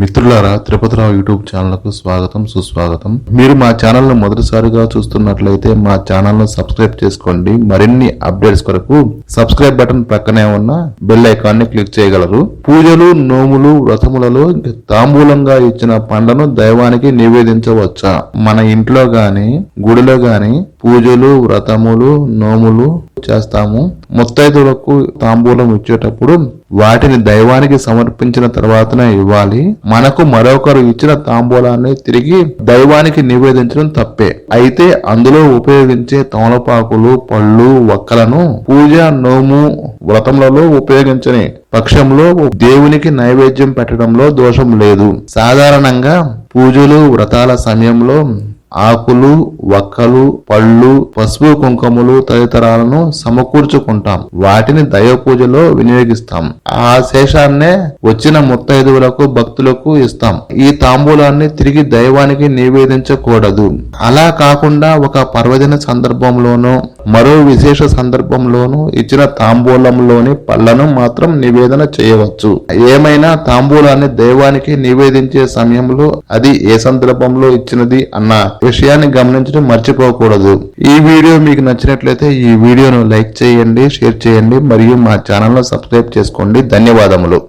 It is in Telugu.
మిత్రులారా తిరుపతిరావు యూట్యూబ్ ఛానల్కు స్వాగతం సుస్వాగతం. మీరు మా ఛానల్ను మొదటిసారిగా చూస్తున్నట్లయితే మా ఛానల్ను సబ్స్క్రైబ్ చేసుకోండి. మరిన్ని అప్డేట్స్ కొరకు సబ్స్క్రైబ్ బటన్ పక్కనే ఉన్న బెల్ ఐకాన్ని క్లిక్ చేయగలరు. పూజలు నోములు వ్రతములలో తాంబూలంగా ఇచ్చిన పండ్లను దైవానికి నివేదించవచ్చా? మన ఇంట్లో గాని గుడిలో గాని పూజలు వ్రతములు నోములు చేస్తాము. ముత్తైదులకు తాంబూలం ఇచ్చేటప్పుడు వాటిని దైవానికి సమర్పించిన తర్వాతనే ఇవ్వాలి. మనకు మరొకరు ఇచ్చిన తాంబూలాన్ని తిరిగి దైవానికి నివేదించడం తప్పే. అయితే అందులో ఉపయోగించే తమలపాకులు పళ్ళు వక్కలను పూజ నోము వ్రతములలో ఉపయోగించని పక్షంలో దేవునికి నైవేద్యం పెట్టడంలో దోషం లేదు. సాధారణంగా పూజలు వ్రతాల సమయంలో ఆకులు వక్కలు పళ్ళు పసుపు కుంకుమలు తదితరాలను సమకూర్చుకుంటాం. వాటిని దైవ పూజలో వినియోగిస్తాం. ఆ శేషాన్నే వచ్చిన ముత్తైదువులకు భక్తులకు ఇస్తాం. ఈ తాంబూలాన్ని తిరిగి దైవానికి నివేదించకూడదు. అలా కాకుండా ఒక పర్వదిన సందర్భంలోనూ మరో విశేష సందర్భంలోనూ ఇచ్చిన తాంబూలంలోని పళ్ళను మాత్రం నివేదన చేయవచ్చు. ఏమైనా తాంబూలాన్ని దైవానికి నివేదించే సమయంలో అది ఏ సందర్భంలో ఇచ్చినది అన్న విషయాన్ని గమనించడం మర్చిపోకూడదు. ఈ వీడియో మీకు నచ్చినట్లయితే ఈ వీడియోను లైక్ చేయండి షేర్ చేయండి మరియు మా ఛానల్ను సబ్స్క్రైబ్ చేసుకోండి. ధన్యవాదములు.